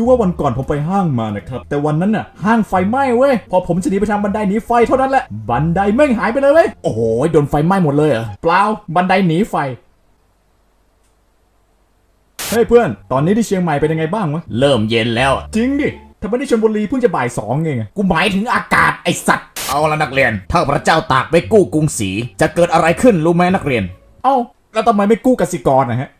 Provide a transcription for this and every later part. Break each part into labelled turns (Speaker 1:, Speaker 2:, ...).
Speaker 1: คือว่าวันก่อนผมไปห้างมานะครับ แต่วันนั้นน่ะห้างไฟไหม้เว้ย พอผมจะหนีไปทางบันไดหนีไฟเท่านั้นแหละ บันไดแม่งหายไปเลยเว้ย โอ้โหโดนไฟไหม้หมดเลยเหรอ เปล่า บันไดหนีไฟ เฮ้ยเพื่อน ตอนนี้ที่เชียงใหม่เป็นยังไงบ้างวะ
Speaker 2: เริ่มเย็นแล้วอะ
Speaker 1: จริงดิ ทำไมที่ชลบุรีเพิ่งจะบ่ายสองเองอะ
Speaker 2: กูหมายถึงอากาศไอสัตว์ เอาละนักเรียน ถ้าพระเจ้าตากไปกู้กรุงศรีจะเกิดอะไรขึ้นรู้ไหมนักเรียน
Speaker 1: เอ้า แล้วทำไมไม่กู้กสิกรนะฮะ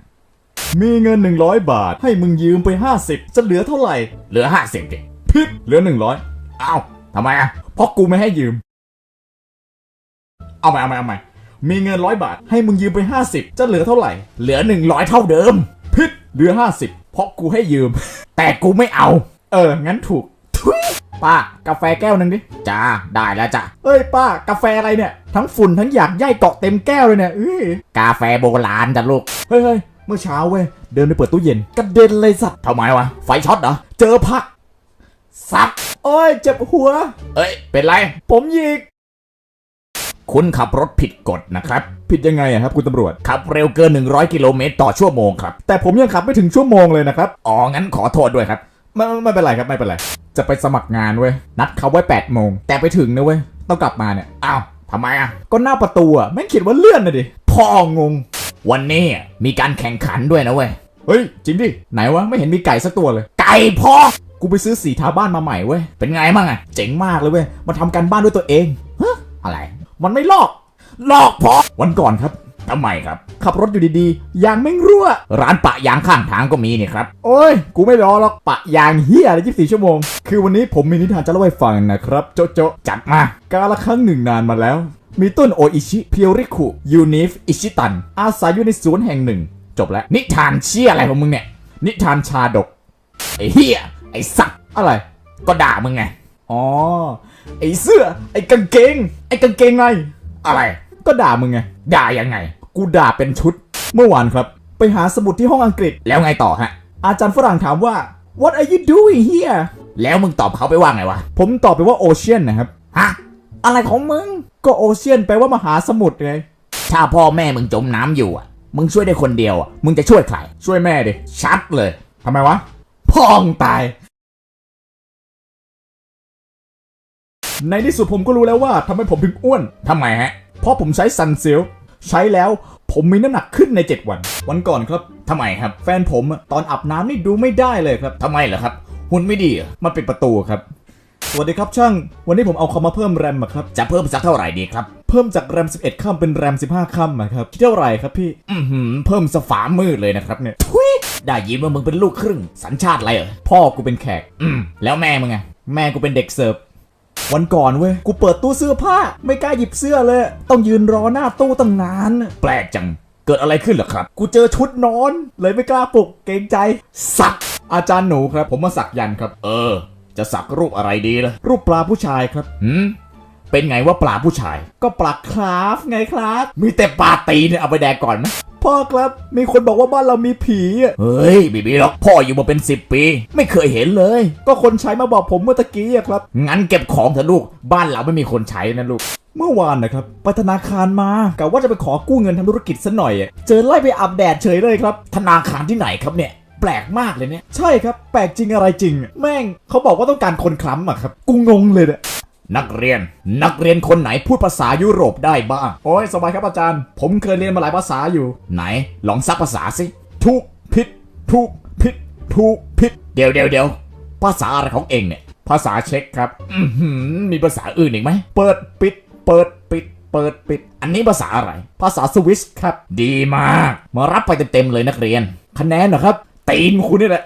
Speaker 1: มีเงิน 100 บาท ให้มึงยืมไป 50 จะเหลือเท่าไหร่
Speaker 2: เหลือห้าสิบดิ
Speaker 1: พิษเหลือ 100
Speaker 2: เอ้าทำไมอะ
Speaker 1: เพราะกูไม่ให้ยืม เอาใหม่เอาใหม่เอาใหม่มีเงินร้อยบาท ให้มึงยืมไป 50 จะเหลือเท่าไหร่
Speaker 2: เหลือหนึ่งร้อยเท่าเดิม
Speaker 1: พิษเหลือ 50 เพราะกูให้ยืม
Speaker 2: แต่กูไม่เอา
Speaker 1: เออ งั้นถูกทุยป้ากาแฟแก้วหนึงดิ
Speaker 2: จ้าได้แล้วจ้ะ
Speaker 1: เอ้ยป้ากาแฟอะไรเนี่ย ทั้งฝุ่นทั้งอยากย่ายเกาะเต็มแก้วเลยเนี่ยเอ้ย
Speaker 2: กาแฟโบราณจ้ะลูก
Speaker 1: เฮ้ย เฮ้ยเมื่อเช้าเว้ยเดินไปเปิดตู้เย็นกระเด็นเลยสัตว์
Speaker 2: ทำไมวะไฟช็อตเหรอ
Speaker 1: เจอผัก
Speaker 2: ซัก
Speaker 1: โอ้ยเจ็บหัว
Speaker 2: เอ้ย เป็นไร
Speaker 1: ผมหยิก
Speaker 2: คุณขับรถผิดกฎนะครับ
Speaker 1: ผิดยังไงอะครับคุณตำรวจ
Speaker 2: ขับเร็วเกิน 100 กิโลเมตรต่อชั่วโมงครับ
Speaker 1: แต่ผมยังขับไม่ถึงชั่วโมงเลยนะครับ
Speaker 2: อ๋อ งั้นขอโทษด้วยครับ
Speaker 1: ไม่ไม่ไม่เป็นไรครับ ไม่เป็นไร จะไปสมัครงานเว้ย นัดเขาไว้8ปดโมง แต่ไปถึงนะเว้ย ต้องกลับมาเนี่ย
Speaker 2: อ้าวทำไมอะ
Speaker 1: ก็หน้าประตูอะแม่งเขียนว่าเลื่อนนะดิพ่องง
Speaker 2: วันนี้มีการแข่งขันด้วยนะเว้ย
Speaker 1: เฮ้ย จริงดิ ไหนวะ ไม่เห็นมีไก่สักตัวเลย
Speaker 2: ไก่พอ
Speaker 1: กูไปซื้อสีทาบ้านมาใหม่เว้ย
Speaker 2: เป็นไงบ้างอะ
Speaker 1: เจ๋งมากเลยเว้ย มาทำการบ้านด้วยตัวเองฮะ
Speaker 2: อะไร
Speaker 1: มันไม่ลอก
Speaker 2: ลอกพอ
Speaker 1: วันก่อนครับ
Speaker 2: ทำไมครับ
Speaker 1: ขับรถอยู่ดีๆ ยางแม่งรั่ว
Speaker 2: ร้านปะยางข้างทางก็มีนี่ครับ
Speaker 1: โอ้ย กูไม่รอหรอกปะยางเฮียอะไร24ชั่วโมง คือวันนี้ผมมีนิทานจะเล่าให้ฟังนะครับ โจะโจ
Speaker 2: จัดมา
Speaker 1: กาละครั้งหนึ่งนานมาแล้ว มีต้นโออิชิเพียวริคุยูนิฟอิชิตัน อาศัยอยู่ในสวนแห่งหนึ่ง จบแล้ว
Speaker 2: นิทานเชี่ยอะไรของมึงเนี่ย
Speaker 1: นิทานชาดก
Speaker 2: ไอ้เฮียไอ้สัตว์
Speaker 1: อะไร
Speaker 2: ก็ด่ามึงไง
Speaker 1: อ๋อ ไอ้เสื้อ ไอ้กางเกง ไอ้กางเกงไง
Speaker 2: อะไร
Speaker 1: ก็ด่ามึงไง
Speaker 2: ด่ายังไง
Speaker 1: กูด่าเป็นชุด เมื่อวานครับ ไปหาสมุดที่ห้องอังกฤษ
Speaker 2: แล้วไงต่อฮะ
Speaker 1: อาจารย์ฝรั่งถามว่า what are you doing here
Speaker 2: แล้วมึงตอบเขาไปว่าไงวะ
Speaker 1: ผมตอบไปว่าโอเชียนนะครับ
Speaker 2: ฮะ อะไรของมึง
Speaker 1: ก็โอเชียนแปลว่ามหาสมุทรไง
Speaker 2: ถ้าพ่อแม่มึงจมน้ำอยู่อะ มึงช่วยได้คนเดียวอะ มึงจะช่วยใคร
Speaker 1: ช่วยแม่ดิ
Speaker 2: ชัดเลย
Speaker 1: ทำไมวะ พ่องตาย ในที่สุดผมก็รู้แล้วว่าทำไมผมถึงอ้วน
Speaker 2: ทำไมฮะ
Speaker 1: เพราะผมใช้ซันซิล ใช้แล้วผมมีน้ำหนักขึ้นใน 7 วัน วันก่อนครับ
Speaker 2: ทำไมครับ
Speaker 1: แฟนผมตอนอาบน้ำนี่ดูไม่ได้เลยครับ
Speaker 2: ทำไมเหรอครับหุ่นไม่ดี
Speaker 1: มันเป็นประตูครับสวัสดีครับช่าง วันนี้ผมเอาคอมมาเพิ่มแรมอะครับ
Speaker 2: จะเพิ่มสักเท่าไหร่ดีครับ
Speaker 1: เพิ่มจากแรม 11ค่ำเป็นแรม 15ค่ำอะครับคิดเท่าไหร่ครับพี่
Speaker 2: อือหือเพิ่มสฝามืดเลยนะครับเนี่ย
Speaker 1: ทุย
Speaker 2: ได้ยินว่ามึงเป็นลูกครึ่ง สัญชาติอะไรเหรอ
Speaker 1: พ่อกูเป็นแขก
Speaker 2: อืมแล้วแม่มึงไง
Speaker 1: แม่กูเป็นเด็กเสิร์ฟ วันก่อนเว้ย กูเปิดตู้เสื้อผ้า ไม่กล้าหยิบเสื้อเลย ต้องยืนรอหน้าตู้ตั้งนาน
Speaker 2: แปลกจัง เกิดอะไรขึ้นเหรอครับ
Speaker 1: กูเจอชุดนอน เลยไม่กล้าปลุก เกรงใจ สัก อาจารย์หนูครับ ผมมาสักยันต์ครับ
Speaker 2: เออ จะสักรูปอะไรดีล่ะ
Speaker 1: รูปปลาผู้ชายครับ
Speaker 2: หืมเป็นไงว่าปลาผู้ชาย
Speaker 1: ก็ปลาคราฟไงครับ
Speaker 2: มีแต่ปลาตีนเนี่ยเอาไปแดกก่อนไหม
Speaker 1: พ่อครับ มีคนบอกว่าบ้านเรามีผีอะ
Speaker 2: เฮ้ยบีบีหรอกพ่ออยู่มาเป็นสิบปี ไม่เคยเห็นเลย
Speaker 1: ก็คนใช้มาบอกผมเมื่อตะกี้อะครับ
Speaker 2: งั้นเก็บของเถอะลูก บ้านเราไม่มีคนใช้นะลูก
Speaker 1: เมื่อวานนะครับไปธนาคารมากะว่าจะไปขอกู้เงินทำธุรกิจซะหน่อยอะเจอไล่ไปอาบแดดเฉยเลยครับ
Speaker 2: ธนาคารที่ไหนครับเนี่ย แปลกมากเลยเนี่ย
Speaker 1: ใช่ครับ แปลกจริงอะไรจริงอะแม่งเขาบอกว่าต้องการคนคล้ำอะครับ กูงงเลยเนี่ย
Speaker 2: นักเรียน นักเรียนคนไหนพูดภาษายุโรปได้บ้าง
Speaker 1: โอ้ยสบายครับอาจารย์ ผมเคยเรียนมาหลายภาษาอยู่
Speaker 2: ไหน ลองซักภาษาสิ
Speaker 1: ทุกผิดทุกผิดทุกผิด
Speaker 2: เดี๋ยวเดี๋ยวเดี๋ยวภาษาอะไรของเองเนี่ย
Speaker 1: ภาษาเช็กครับ
Speaker 2: อือหือมีภาษาอื่นอีกไหม
Speaker 1: เปิดปิด เปิดปิด เปิดปิด
Speaker 2: อันนี้ภาษาอะไร
Speaker 1: ภาษาสวิสครับ
Speaker 2: ดีมาก มารับไปเต็มๆเลยนักเรียน
Speaker 1: คะแนนเหรอครับตีนคุณนี่แหละ